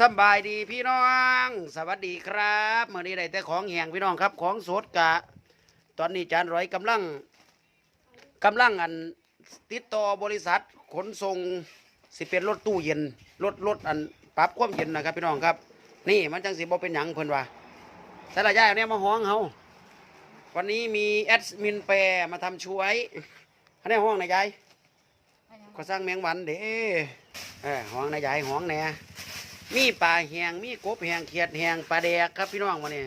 สำบายดีพี่น้อง สวัสดีครับเมื่อนี้ได้แต่ของแห้งพี่น้องครับ ของสดกะ ตอนนี้จานร้อยกำลังกำลังอันติดต่อบริษัทขนส่งสิเป็นรถตู้เย็นรถรถอันปรับความเย็นนะครับพี่น้องครับ นี่มันจังสิบ่เป็นหยังเพิ่นว่าแต่ละย่ายเอาเนี่ยมาห้องเฮาวันนี้มีแอดมินแปรมาทำช่วยอันนี้ห้องไหนยายก็สร้างแมงวันเด้เออห้องนายใหญ่ห้องแหน่ มีปลาแหงมีกบแหงเขียดแหงปลาแดกครับพี่น้องวันนี้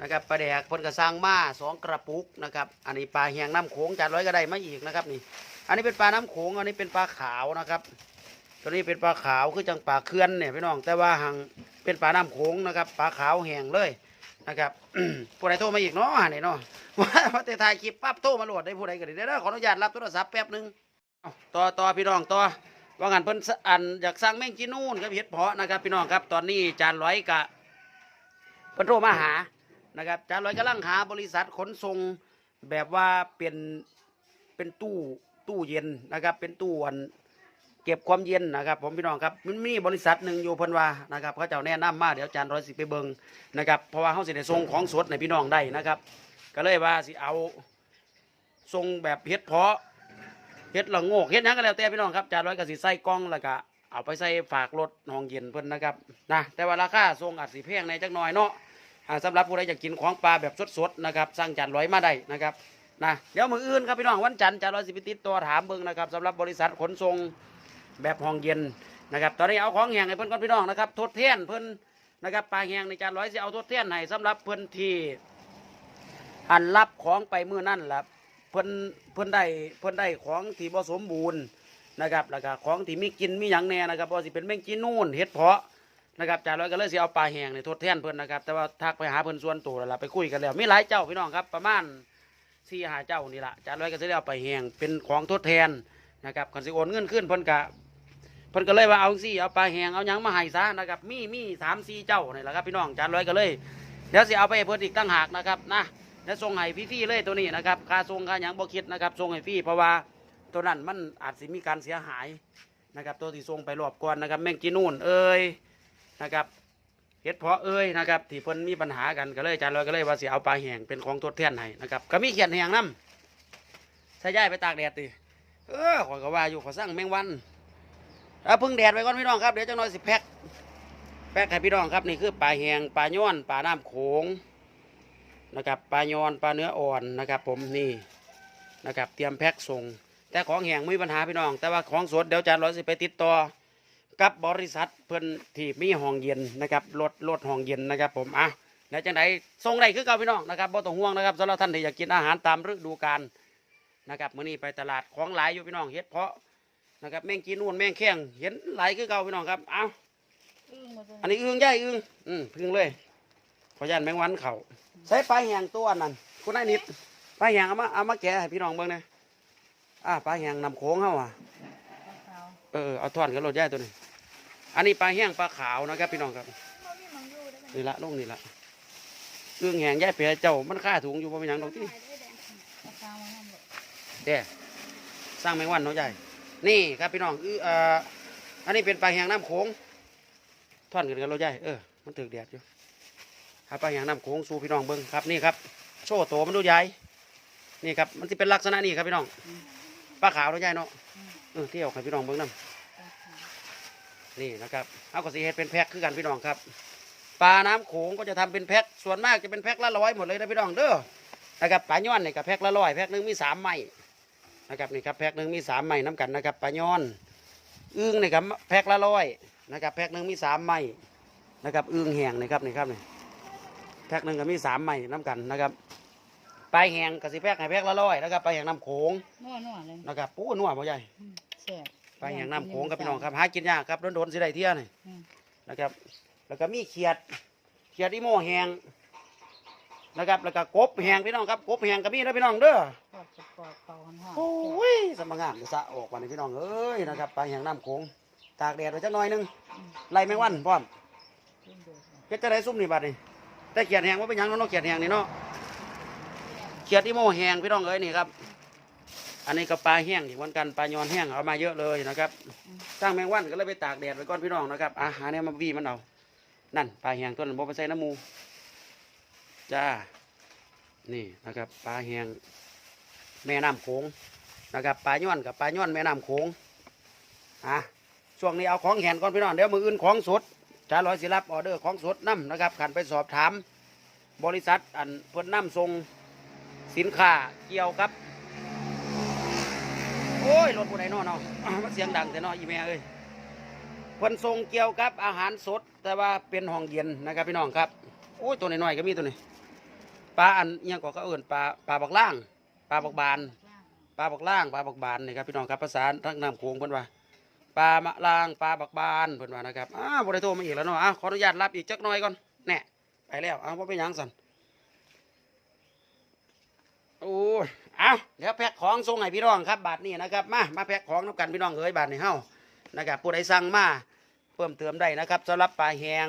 นะครับปลาแดกพนก็สร้างมาสองกระปุกนะครับอันนี้ปลาแหงน้ำโขงจานร้อยก็ได้มาอีกนะครับนี่อันนี้เป็นปลาน้ำโขงอันนี้เป็นปลาขาวนะครับตัวนี้เป็นปลาขาวคือจังปลาเขื่อนเนี่ยพี่น้องแต่ว่าหางเป็นปลาน้ำโขงนะครับปลาขาวแหงเลยนะครับผู้ใดโทรมาอีกเนาะนี่เนาะว่าว่าแต่ถ่ายคลิปปั๊บโทรมาโหลดได้ผู้ใดก็ได้เดี๋ยขออนุญาตรับโทรศัพท์แป๊บนึงต่อต่อพี่น้องต่อ ว่างันเพิ่นอันอยากสร้างแมงจีนูนครับเห็ดเพาะนะครับพี่น้องครับตอนนี้จานร้อยกะเพิ่นโทรมาหานะครับจานร้อยกำลังหาบริษัทขนส่งแบบว่าเป็นเป็นตู้ตู้เย็นนะครับ เป็นตู้อันเก็บความเย็นนะครับ ผมพี่น้องครับมันมีบริษัทหนึ่งอยู่เพิ่นว่านะครับเขาเจ้าแนะนำมาเดี๋ยวจานร้อยสิไปเบิงนะครับเพราะว่าเขาสิได้ส่งของสดในพี่น้องได้นะครับ ก็เลยว่าสิเอาส่งแบบเห็ดเพาะ เฮ็ดละโงกเฮ็ดหยังก็แล้วแต่พี่น้องครับจานร้อยก็สิใส่กล่องแล้วก็เอาไปใส่ฝากรถห้องเย็นเพิ่นนะครับนะแต่ว่าราคาทรงอาจสิแพงในจักหน่อยเนาะอ่าสำหรับผู้ใดอยากกินของปลาแบบสดๆนะครับสั่งจานร้อยมาได้นะครับนะเดี๋ยวมืออื่นครับพี่น้องวันจันทร์จานร้อยสิไปติดตัวถามเบิ่งนะครับสำหรับบริษัทขนส่งแบบห้องเย็นนะครับตอนนี้เอาของแห้งให้เพิ่นก่อนพี่น้องนะครับทดแทนเพิ่นนะครับปลาแห้งในจานร้อยสิเอาทดแทนให้สำหรับเพิ่นที่หันรับของไปเมื้อนั่นล่ะ เพิ่นเพิ่นได้เพิ่นได้ของที่บ่สมบูรณ์นะครับแล้วก็ของที่มีกินมีหยังแน่นะครับบ่สิเป็นแมงจีนูนเห็ดเพาะนะครับจ่าร้อยก็เลยสิเอาปลาแห้งนี่ยทดแทนเพิ่นนะครับแต่ว่าทักไปหาเพิ่นส่วนตัวแล้วล่ะไปคุยกันแล้วมีหลายเจ้าพี่น้องครับประมาณสี่หาเจ้านี่ล่ะจ่าร้อยก็สิได้เอาไปแห้งเป็นของทดแทนนะครับคันสิโอนเงินขึ้นเพิ่นก็เพิ่นก็เลยว่าเอาสิเอาปลาแห้งเอาหยังมาให้ซะนะครับมีมีสามสี่เจ้านี่แหละครับพี่น้องจ่าร้อยก็เลยเดี๋ยวสิเอาไปเพิ่นอีกตั้งหากนะครับนะ แล้วส่งให้ฟรีๆเลยตัวนี้นะครับค่าส่งค่าหยังบ่คิดนะครับส่งให้ฟรีเพราะว่าตัวนั้นมันอาจสิมีการเสียหายนะครับ ตัวที่ส่งไปรอบก่อนนะครับแมงจีนูนเอ้ยนะครับเฮ็ดเพาะเอ้ยนะครับที่เพิ่นมีปัญหากันก็เลยอาจารย์ลอยก็เลยว่าสิเอาปลาแห้งเป็นของทดแทนให้นะครับก็มีเขียนแห้งนํใส่ย่ายไปตากแดดติเออขอยก็ว่าอยู่ขอสั่งแมงวันเอาพึ่งแดดไว้ก่อนพี่น้องครับเดี๋ยวจังน้อยสิแพ็คแพ็คให้พี่น้องครับนี่คือปลาแห้งปลาย้อนปลาน้ำโขง นะครับปลายอนปลาเนื้ออ่อนนะครับผมนี่นะครับเตรียมแพ็คส่ง แต่ของแห้งไม่มีปัญหาพี่น้อง แต่ว่าของสดเดี๋ยวจานร้อยสิไปติดต่อกับบริษัทเพื่อนที่มีห้องเย็นนะครับรถรถห้องเย็นนะครับผมอะแล้วจังไดส่งได้คือเก่าพี่น้องนะครับบ่ต้องห่วงนะครับสำหรับท่านที่อยากกินอาหารตามฤดูกาลนะครับมื้อนี้ไปตลาดของหลายอยู่พี่น้องเฮ็ดเพาะนะครับแมงจีนูนแมงแข้งเห็นหลายคือเก่าพี่น้องครับเอาอันนี้อึ้งใหญ่อึ้งอืมพึ่งเลยขออนุญาตแมงวันเข่า ใส่ปลาแหงตัวนั้นคุณนายนิดปลาแหงเอามาเอามาแกะให้พี่น้องเบิ่งนะอ่าปลาแหงนำโค้งเฮาอะเออเอาทอดกับรถย่ายตัวนี้อันนี้ปลาแห้งปลาขาวนะครับพี่น้องครับนี่ละลงนี่ละเรื่องแหงย่ายเปียเจ้ามันค่าถุงอยู่บ่เป็นหยังดอกที่เด้สร้างแมงวันเนาะยายนี่ครับพี่น้องอือเอ่ออันนี้เป็นปลาแหงน้ำโขงทอดกันกับรถย่ายเออมันถึกแดดอยู่ ครับไปอย่างน้ำโขงสู่พี่น้องเบิ้งครับนี่ครับ โชว์โตมันดูใหญ่นี่ครับมันจะเป็นลักษณะนี้ครับพี่น้องปลาขาวตัวใหญ่เนาะเออเที่ยวให้พี่น้องเบิ้งน้ำนี่นะครับเอาก็สีเฮ็ดเป็นแพ็คคือกันพี่น้องครับปลาน้ำโขงก็จะทำเป็นแพ็คส่วนมากจะเป็นแพ็คละร้อยหมดเลยนะพี่น้องเด้อนะครับปลาย้อนนี่กับแพ็คละร้อยแพ็คหนึ่งมีสามไม้นะครับนี่ครับแพ็คหนึ่งมีสามไม้น้ำกันนะครับปลาย้อนอึ้งนี่ครับแพ็คละร้อยนะครับแพ็คหนึ่งมีสามไม้นะครับอึ้งแห้งนี่ครับนี่ครับนี่ แพ็คหนึ่งก็มีสามใหม่น้ำกันนะครับปลายแหงกสิแพ็คให้แพ็คละร้อยนะครับปลายแหงน้ำโขงนัวนัวเลยนะครับปูนัวพ่อใหญ่อืมแซ่บปลายแหงน้ำโขงครับพี่น้องครับหากินยากครับโดนๆสิได้เที่ยนี่อืมนะครับ แล้วก็มีเขียดเขียดอีโมแหงนะครับแล้วก็กบแหงพี่น้องครับกบแหงก็มีนะพี่น้องเด้อปอดปอดเป่าหันหอโอ้ยสมังงามสะออกมาในพี่น้องเอ้ยนะครับปลายแหงน้ำโขงตากแดดไว้จักหน่อยหนึงไล่แมงวันพร้อมเฮ็ดจะได้ซุ่มนี่บัดนี่ แต่เขียดแหงว่าเป็นยังเนาะเขียดแหงนี่เนาะเขียดอีโมแหงพี่น้องเอ้ยนี่ครับ อันนี้ก็ปลาแห้งอีกเหมือนกันปลายอนแห้งเอามาเยอะเลยนะครับสร้างแมงวันก็เลยไปตากแดดไว้ก่อนพี่น้องนะครับอะหารเนี่ยมาวีมันเอานั่นปลาแหงตัวนั้นบ่ไปใส่น้ำมูจ้านี่นะครับปลาแหงแม่น้ำโขงนะครับปลาย้อนกับปลาย้อนแม่น้ำโขงอะช่วงนี้เอาของแหนก่อนพี่น้องเดี๋ยวมืออื่นของสด จ้าร้อยสิรับออเดอร์ของสดน้ำนะครับขันไปสอบถาม บริษัทอันเพิ่นน้ำส่งสินค้าเกี่ยวกับ โอ้ยรถผู้ใดนอเนาะอ่ามันเสียงดังแต่นออีแม่เอ้ยเพิ่นส่งเกี่ยวกับอาหารสด แต่ว่าเป็นห้องเย็นนะครับพี่น้องครับโอ้ยตัวน้อยๆก็มีตัวนี้ปลาอันเอียงก็เขาเอิ่นปลาปลาบักล่างปลาบักบานปลาบักล่างปลาบักบานนี่ครับพี่น้องครับภาษาทั้งน้ำโขงเพิ่นว่า ปลามะลางปลาบักบานเพิ่นว่านะครับอ้าวบ่ได้โทรมาอีกแล้วเนาะอ้าวขออนุญาตรับอีกจักหน่อยก่อนแน่ไปแล้วอ้าวบ่เป็นหยังสันโอ้เอาเดี๋ยวแพ็คของส่งให้พี่น้องครับบาทนี้นะครับมามาแพ็คของน้ำกันพี่น้องเอ้ยบาทนี้เฮานะครับผู้ใดสั่งมาเพิ่มเติมได้นะครับสำหรับปลาแหง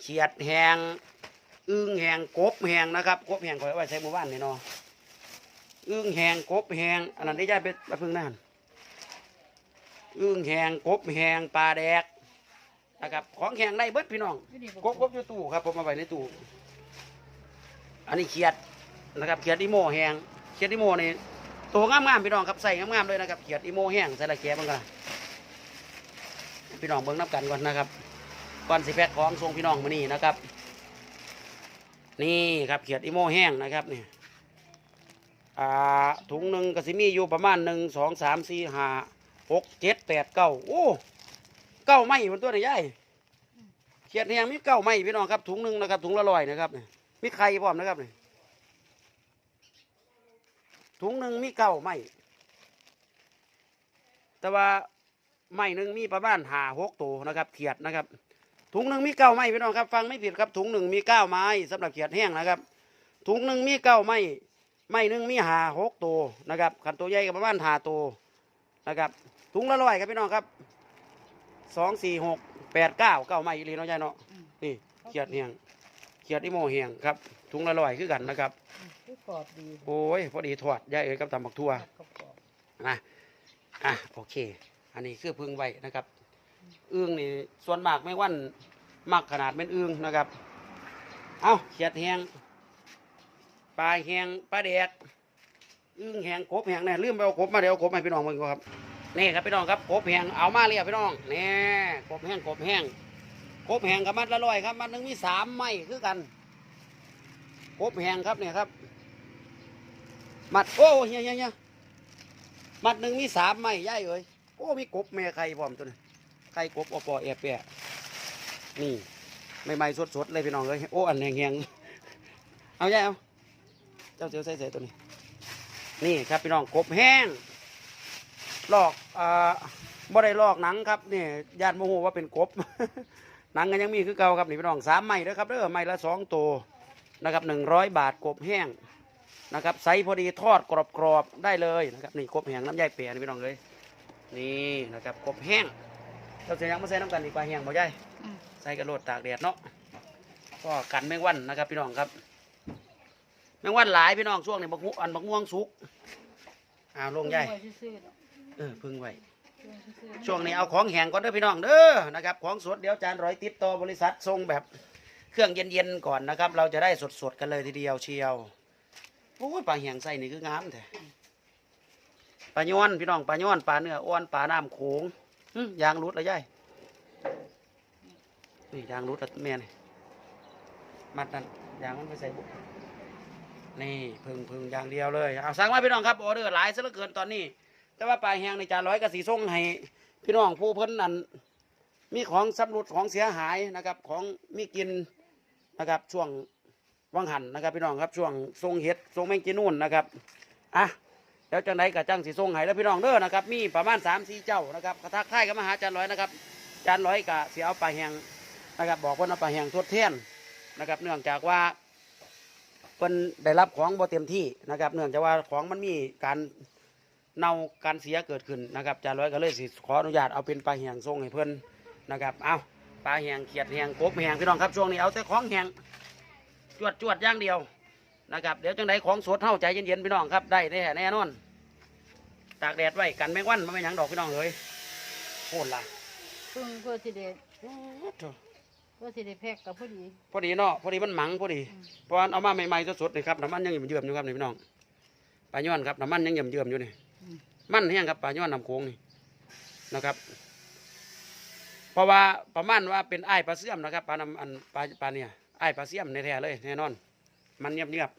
เขียดแหงอึ้งแหงกบแหงนะครับกบแหงขอไว้ใช้หมู่บ้านนี่เนาะอึ้งแหงกบแหงอันนั้นได้ย่ายไปไปพึ่งนั่น อึ้งแหงกบแหงปลาแดกนะครับของแหงได้เบิดพี่น้องกบกบอยู่ตู้ครับผมมาไว้ในตู้อันนี้เขียดนะครับเขียดอีโมแห้งเขียดอีโมนี่ตัวงามๆพี่น้องครับใส่งามๆเลยนะครับเขียดอีโมแห้งใส่ละแกะบังกันพี่น้องเบิ่งนับกันก่อนนะครับก่อนสิแพ็คของส่งพี่น้องมานี่นะครับ นี่ครับเขียดอีโมแห้งนะครับนี่อ่าถุงหนึ่งก็สิมีอยู่ประมาณหนึ่งสองสามสี่ห้า หกเจ็ดแปดเก้าโอ้เก้าไม้บนตัวนี่ยายเขียดแห้งมีเก้าไม้พี่น้องครับถุงหนึ่งนะครับถุงละร้อยนะครับมีไข่พร้อมนะครับนี่ถุงหนึ่งมีเก้าไม้แต่ว่าไม้หนึ่งมีประมาณหาหกตัวนะครับ เขียดนะครับ ถุงหนึ่งมีเก้าไม้พี่น้องครับ ฟังไม่ผิดครับถุงหนึ่งมีเก้าไม้สำหรับเขียดแห้งนะครับถุงหนึ่งมีเก้าไม้ไม้หนึ่งมีหาหกตัวนะครับขันตัวใหญ่ก็ประมาณหาตัวนะครับ ถุงละร้อยครับพี่น้องครับสองสี่หกแปดเก้าเก้าไม้อีหลีเนาะยายเนาะนี่เขียดแห้งเขียดอีโมเฮียงครับถุงละร้อยคือกันนะครับคือกรอบดีโอ้ยพอดีทอดยายเอ๋ยกับตำบักทั่วกรอบกรอบนะอะโอเค อันนี้คือพึ่งไว้นะครับอึ้งนี่ส่วนมากไม่วันมากขนาดเป็นอึ้งนะครับ เอาเขียดแหงปลาแหงปลาแดกอึ้งแหงกบแหงเนี่ยลืมไปเอากบมาเดี๋ยวเอากบมาให้พี่น้องมึงก่อนครับ นี่ครับพี่น้องครับกบแหงเอามาเรียบพี่น้องนี่กบแหงกบแหงกบแหงกับมัดละร้อยครับมัดหนึ่งมีสามไม้คือกันกบแหงครับเนี่ยครับมัดโอ้เฮียเฮียเฮียมัดหนึ่งมีสามไม้ย่ายเอ้ยโอ้มีกบแม่ไข่พร้อมตัวนี้ไข่กบอปอแอบแปะนี่ไม่ไม่สดสดๆเลยพี่น้องเอ้ยโอ้อันแหงแหงเอาย่ายเอาเจ้าเสียวใส่ใส่ตัวนี้ นี่ครับพี่น้องกบแห้ง ลอกอ่าบ่ได้ลอกหนังครับนี่ญาติโมโหว่าเป็นกบ หนังกันยังมีคือเก่าครับนี่พี่น้องสามไม้เด้อครับเด้อไม้ละสองตัวนะครับหนึ่งร้อยบาทกบแห้งนะครับไซส์พอดีทอดกรอบๆได้เลยนะครับนี่กบแห้งน้ำย่ายเปียนี่พี่น้องเลยนี่นะครับกบแห้งเราจะยังมาใส่น้ำกันดีกว่าแห้งบ่ย่ายอืมใส่กระโดดตากแดดเนาะก็กันแมงวันนะครับพี่น้องครับแมงวันหลายพี่น้องช่วงนี้บักม่วงอันบักม่วงสุกอ้าวลงย่ายไว้ซื่อๆ เออพึ่งไว้ไว้ซื่อๆช่วงนี้เอาของแห้งก่อนเด้อพี่น้องเด้อนะครับของสดเดี๋ยวจานร้อยติดต่อบริษัทส่งแบบเครื่องเย็นๆก่อนนะครับ เราจะได้สดๆกันเลยทีเดียวเชียวโอ้ยปลาแห้งใส่นี่คืองามแท้ปลาย้อนพี่น้องปลาย้อนปลาเนื้ออ้วนปลาน้ำโขงยางรุดเลยยายนี่ยางรุดแล้วแม่นี่มัดนั่นยางมันไปใส่บุนี่พึ่งพึ่งอย่างเดียวเลยเอาสั่งมาพี่น้องครับออเดอร์หลายซะเหลือเกินตอนนี้ แต่ว่าปลาแห้งในจานร้อยกับสีส้งให้พี่น้องผู้เพิ่นนั่นมีของสำรุดของเสียหายนะครับ ของมีกินนะครับ ช่วงวังหันนะครับ พี่น้องครับช่วงทรงเห็ดทรงแมงจีนู่นนะครับอะแล้วจังไดกับจังสีส้งให้แล้วพี่น้องเด้อนะครับ มีประมาณสามสี่เจ้านะครับกระทักทายกับมหาจานร้อยนะครับจานร้อยกับเสียเอาปลาแห้งนะครับ บอกว่าเอาปลาแห้งทดแทนนะครับ เนื่องจากว่าเพิ่นได้รับของบ่เต็มที่นะครับ เนื่องจากว่าของมันมีการ เน่าการเสียเกิดขึ้นนะครับจาร้อยก็เลยสิขออนุญาตเอาเป็นปลาแหงส่งให้เพื่อนนะครับเอาปลาแหงเขียดแหงกบแหงพี่น้องครับช่วงนี้เอาแต่ของแหงจวดจวดอย่างเดียวนะครับเดี๋ยวจังไดของสดเท่าใจเย็นๆพี่น้องครับได้แน่แน่นอนตากแดดไว้กันแมงวันมันไม่หยังดอกพี่น้องเอ้ยโคตรละพึ่งเพื่อสิเด็ดโอ้โธ่ว่าสิได้แพ็กกับพอดีพอดีเนาะพอดีมันหมังพอดีอืมเพราะว่าเอามาใหม่ๆสดๆนี่ครับน้ำมันยังเยื่อมๆอยู่ครับนี่พี่น้องปลาย้อนครับน้ำมันยังเยื่อมๆอยู่นี่อื มมันแห้งครับปลาย้อนน้ำโขงนี่นะครับ เพราะว่าประมาณว่าเป็นไอ้ปลาเสื่อมนะครับปลาน้ำอันปลาปลาเนี่ยไอ้ปลาเสื่อมในแท้เลยแน่นอน มันเงียบ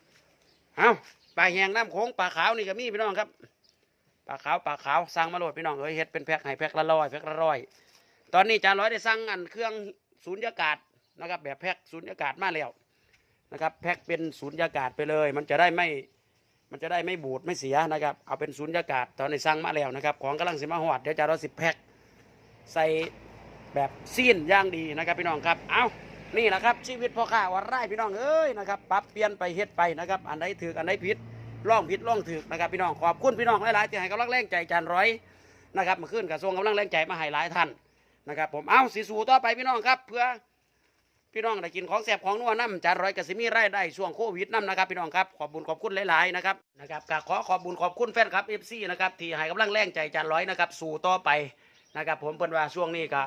ๆเอาปลาแห้งน้ำโขงปลาขาวนี่ก็มีพี่น้องครับปลาขาวปลาขาวสั่งมาโหลดพี่น้องเอ้ยเฮ็ดเป็นแพ็คให้แพ็คละร้อยแพ็คละร้อยตอนนี้จานร้อยได้สั่งอันเครื่องสูญญากาศนะครับ แบบแพ็คสูญญากาศมาแล้วนะครับ แพ็คเป็นสูญญากาศไปเลย มันจะได้ไม่ มันจะได้ไม่บูดไม่เสียนะครับเอาเป็นสูญญากาศตอนในี้สั่งมาแล้วนะครับ ของกำลังสิมาหอดเดี๋ยวจะเราสิแพ็คใส่แบบซีนย่างดีนะครับพี่น้องครับเอานี่แหละครับชีวิตพ่อข้าวันไร่พี่น้องเอ้ยนะครับปรับเปลี่ยนไปเฮ็ดไปนะครับ อันใดถืออันใดผิดล่องผิดล่องถือนะครับพี่น้องขอบคุณพี่น้องหลายๆที่ให้กำลังแรงใจจานร้อยนะครับมื่อคืนกระทรวงกำลังแรงใจมาให้หลายท่านนะครับผมเอาสีสูต่อไปพี่น้องครับเพื่อ พี่น้องได้กินของแสบของนัวน้ำจานร้อยกสิมีรายได้ช่วงโควิดน้ำนะครับพี่น้องครับขอบบุญขอบคุณหลายๆนะครับนะครับก็ขอขอบบุญขอบคุณแฟนครับเอฟซีนะครับที่ให้กำลังแรงใจจานร้อยนะครับสู่ต่อไปนะครับผมเพิ่นว่าช่วงนี้ก็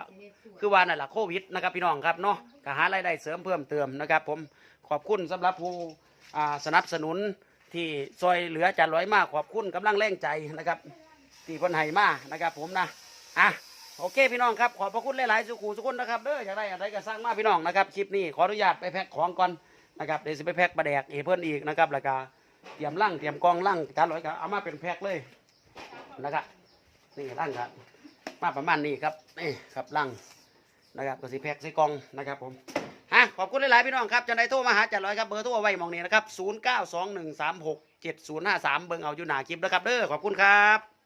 คือว่านั่นแหละโควิดนะครับพี่น้องครับเนาะก็หารายได้เสริมเพิ่มเติมนะครับ ผมขอบคุณสำหรับผู้อ่าสนับสนุนที่ซอยเหลือจานร้อยมากขอบคุณกำลังแรงใจนะครับที่เพิ่นให้มากนะครับ ผมนะอะ โอเคพี่น้องครับขอบพระคุณหลายๆสุขูสุขุนนะครับเด้ออยากได้อะไรก็สร้างมาพี่น้องนะครับคลิปนี้ขออนุญาตไปแพ็คของก่อนนะครับเดี๋ยวจะไปแพ็คปลาแดกเอเพิ่นอีกนะครับแล้วก็เตรียมล่างเตรียมกองล่างจานร้อยก็เอามาเป็นแพ็คเลยนะครับนี่ล่างครับมาประมาณนี้ครับนี่ครับล่างนะครับก็สิแพ็คใส่กองนะครับผมฮะขอบคุณหลายๆพี่น้องครับจะได้โทรมาหาจันร้อยครับเบอร์โทรเอาไว้มองนี้นะครับ0 9 2 1 3 6 7 0 5 3เบิ่งเอาอยู่หนาคลิปนะครับเด้อขอบคุณครับ